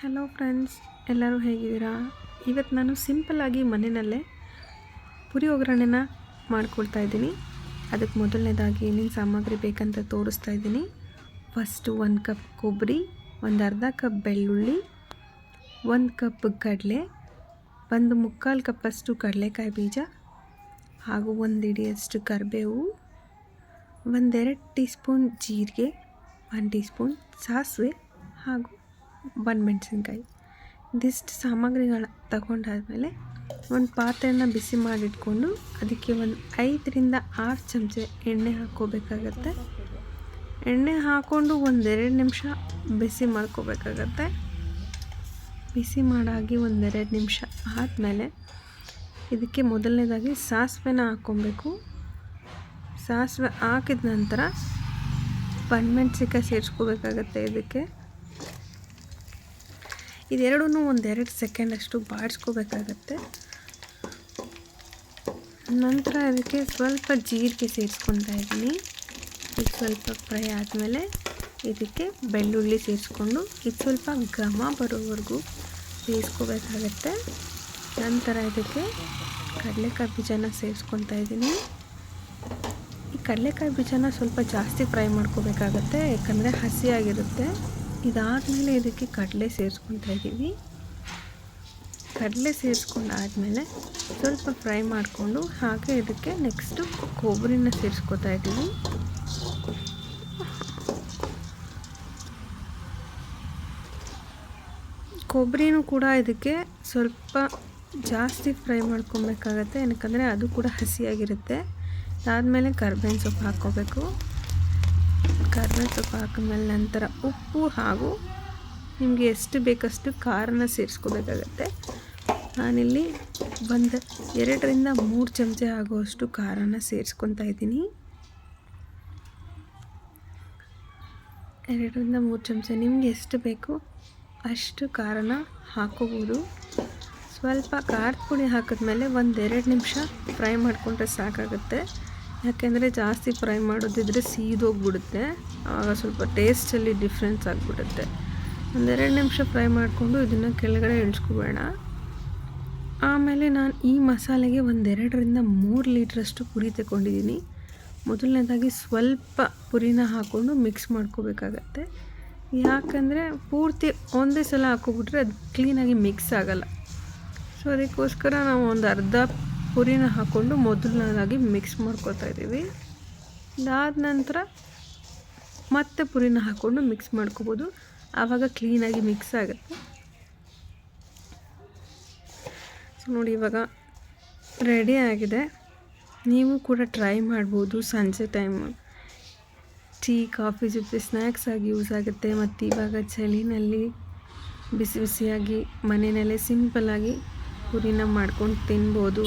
Hello friends ಎಲ್ಲರೂ ಹೇಗಿದ್ದೀರಾ? ಇವತ್ತು ನಾನು ಸಿಂಪಲ್ಲಾಗಿ ಮನೆಯಲ್ಲೇ ಪುರಿ ಒಗ್ಗರಣೆನ ಮಾಡ್ಕೊಳ್ತಾ ಇದ್ದೀನಿ. ಅದಕ್ಕೆ ಮೊದಲನೇದಾಗಿ ಏನೇನು ಸಾಮಗ್ರಿ ಬೇಕಂತ ತೋರಿಸ್ತಾ ಇದ್ದೀನಿ. ಫಸ್ಟು ಒಂದು ಕಪ್ ಕೊಬ್ಬರಿ, ಒಂದು ಅರ್ಧ ಕಪ್ ಬೆಳ್ಳುಳ್ಳಿ, ಒಂದು ಕಪ್ ಕಡಲೆ, ಒಂದು ಮುಕ್ಕಾಲು ಕಪ್ಪಷ್ಟು ಕಡಲೆಕಾಯಿ ಬೀಜ, ಹಾಗೂ ಒಂದು ಹಿಡಿಯಷ್ಟು ಕರಿಬೇವು, ಒಂದೆರಡು ಟೀ ಸ್ಪೂನ್ ಜೀರಿಗೆ, ಒಂದು ಟೀ ಸ್ಪೂನ್ ಸಾಸಿವೆ ಹಾಗೂ ಒಂದು ಮೆಣಸಿನ್ಕಾಯಿ. ಇದಿಷ್ಟು ಸಾಮಗ್ರಿಗಳ ತಗೊಂಡಾದಮೇಲೆ ಒಂದು ಪಾತ್ರೆನ ಬಿಸಿ ಮಾಡಿಟ್ಕೊಂಡು ಅದಕ್ಕೆ ಒಂದು ಐದರಿಂದ ಆರು ಚಮಚ ಎಣ್ಣೆ ಹಾಕ್ಕೋಬೇಕಾಗತ್ತೆ. ಎಣ್ಣೆ ಹಾಕ್ಕೊಂಡು ಒಂದೆರಡು ನಿಮಿಷ ಬಿಸಿ ಮಾಡ್ಕೋಬೇಕಾಗತ್ತೆ. ಬಿಸಿ ಮಾಡಾಗಿ ಒಂದೆರಡು ನಿಮಿಷ ಆದಮೇಲೆ ಇದಕ್ಕೆ ಮೊದಲನೇದಾಗಿ ಸಾಸಿವೆನ ಹಾಕ್ಕೊಬೇಕು. ಸಾಸಿವೆ ಹಾಕಿದ ನಂತರ ಬಣ್ಮೆಣ್ಸಿಕಾಯಿ ಸೇರಿಸ್ಕೋಬೇಕಾಗತ್ತೆ ಇದಕ್ಕೆ. ಇದೆರಡೂ ಒಂದೆರಡು ಸೆಕೆಂಡಷ್ಟು ಬಾಡಿಸ್ಕೋಬೇಕಾಗತ್ತೆ. ನಂತರ ಅದಕ್ಕೆ ಸ್ವಲ್ಪ ಜೀರಿಗೆ ಸೇರಿಸ್ಕೊತಾ ಇದ್ದೀನಿ. ಇದು ಸ್ವಲ್ಪ ಫ್ರೈ ಆದಮೇಲೆ ಇದಕ್ಕೆ ಬೆಳ್ಳುಳ್ಳಿ ಸೇರಿಸ್ಕೊಂಡು ಇದು ಸ್ವಲ್ಪ ಘಮ ಬರೋವರೆಗೂ ಬೇಯಿಸ್ಕೋಬೇಕಾಗತ್ತೆ. ನಂತರ ಇದಕ್ಕೆ ಕಡಲೆಕಾಯಿ ಬೀಜನ ಸೇರಿಸ್ಕೊತಾ ಇದ್ದೀನಿ. ಈ ಕಡಲೆಕಾಯಿ ಬೀಜನ ಸ್ವಲ್ಪ ಜಾಸ್ತಿ ಫ್ರೈ ಮಾಡ್ಕೋಬೇಕಾಗತ್ತೆ, ಯಾಕಂದರೆ ಹಸಿಯಾಗಿರುತ್ತೆ. ಇದಾದಮೇಲೆ ಇದಕ್ಕೆ ಕಡಲೆ ಸೇರಿಸ್ಕೊತಾ ಇದ್ದೀವಿ. ಕಡಲೆ ಸೇರಿಸ್ಕೊಂಡಾದಮೇಲೆ ಸ್ವಲ್ಪ ಫ್ರೈ ಮಾಡಿಕೊಂಡು ಹಾಗೆ ಇದಕ್ಕೆ ನೆಕ್ಸ್ಟು ಕೊಬ್ಬರಿನ ಸೇರಿಸ್ಕೊತಾ ಇದ್ದೀವಿ. ಕೊಬ್ಬರಿನೂ ಕೂಡ ಇದಕ್ಕೆ ಸ್ವಲ್ಪ ಜಾಸ್ತಿ ಫ್ರೈ ಮಾಡ್ಕೊಬೇಕಾಗತ್ತೆ. ಏನಕ್ಕಂದರೆ ಅದು ಕೂಡ ಹಸಿಯಾಗಿರುತ್ತೆ. ಅದಾದಮೇಲೆ ಕರ್ಬೇವಿನ ಸೊಪ್ಪು ಹಾಕ್ಕೋಬೇಕು. ಕರ್ಬೇವು ಸ್ವಲ್ಪ ಹಾಕಿದ್ಮೇಲೆ ನಂತರ ಉಪ್ಪು ಹಾಗೂ ನಿಮಗೆ ಎಷ್ಟು ಬೇಕಷ್ಟು ಖಾರನ ಸೇರಿಸ್ಕೋಬೇಕಾಗತ್ತೆ. ನಾನಿಲ್ಲಿ ಒಂದು, ಎರಡರಿಂದ ಮೂರು ಚಮಚ ಆಗುವಷ್ಟು ಖಾರನ ಸೇರಿಸ್ಕೊತಾ ಇದ್ದೀನಿ. ಎರಡರಿಂದ ಮೂರು ಚಮಚ ನಿಮಗೆ ಎಷ್ಟು ಬೇಕು ಅಷ್ಟು ಖಾರನ ಹಾಕೋಬೋದು. ಸ್ವಲ್ಪ ಖಾರದ ಪುಡಿ ಹಾಕಿದ್ಮೇಲೆ ಒಂದೆರಡು ನಿಮಿಷ ಫ್ರೈ ಮಾಡಿಕೊಂಡ್ರೆ ಸಾಕಾಗುತ್ತೆ. ಯಾಕೆಂದರೆ ಜಾಸ್ತಿ ಫ್ರೈ ಮಾಡೋದಿದ್ರೆ ಸೀದೋಗ್ಬಿಡುತ್ತೆ ಆವಾಗ ಸ್ವಲ್ಪ ಟೇಸ್ಟಲ್ಲಿ ಡಿಫ್ರೆನ್ಸ್ ಆಗಿಬಿಡುತ್ತೆ. ಒಂದೆರಡು ನಿಮಿಷ ಫ್ರೈ ಮಾಡಿಕೊಂಡು ಇದನ್ನು ಕೆಳಗಡೆ ಇಳಿಸ್ಕೋಬೇಡ ಆಮೇಲೆ ನಾನು ಈ ಮಸಾಲೆಗೆ ಒಂದೆರಡರಿಂದ ಮೂರು ಲೀಟ್ರಷ್ಟು ಪುರಿ ತಗೊಂಡಿದ್ದೀನಿ ಮೊದಲನೇದಾಗಿ ಸ್ವಲ್ಪ ಪುರಿನ ಹಾಕ್ಕೊಂಡು ಮಿಕ್ಸ್ ಮಾಡ್ಕೋಬೇಕಾಗತ್ತೆ. ಯಾಕಂದರೆ ಪೂರ್ತಿ ಒಂದೇ ಸಲ ಹಾಕೋಬಿಟ್ರೆ ಅದು ಕ್ಲೀನಾಗಿ ಮಿಕ್ಸ್ ಆಗೋಲ್ಲ. ಸೊ ಅದಕ್ಕೋಸ್ಕರ ನಾವು ಒಂದು ಅರ್ಧ ಪುರಿನ ಹಾಕ್ಕೊಂಡು ಮೊದಲನೇದಾಗಿ ಮಿಕ್ಸ್ ಮಾಡ್ಕೊತಾ ಇದ್ದೀವಿ. ಅದಾದ ನಂತರ ಮತ್ತೆ ಪುರಿನ ಹಾಕ್ಕೊಂಡು ಮಿಕ್ಸ್ ಮಾಡ್ಕೋಬೋದು. ಆವಾಗ ಕ್ಲೀನಾಗಿ ಮಿಕ್ಸ್ ಆಗುತ್ತೆ. ಸೊ ನೋಡಿ ಇವಾಗ ರೆಡಿ ಆಗಿದೆ. ನೀವು ಕೂಡ ಟ್ರೈ ಮಾಡ್ಬೋದು ಸಂಜೆ ಟೈಮ್ ಟೀ ಕಾಫಿ ಜೊತೆ ಸ್ನ್ಯಾಕ್ಸ್ ಆಗಿ ಯೂಸ್ ಆಗುತ್ತೆ. ಮತ್ತು ಇವಾಗ ಚಳಿನಲ್ಲಿ ಬಿಸಿ ಬಿಸಿಯಾಗಿ ಮನೆಯಲ್ಲೇ ಸಿಂಪಲ್ಲಾಗಿ ಪುರಿನ ಮಾಡ್ಕೊಂಡು ತಿನ್ಬೋದು.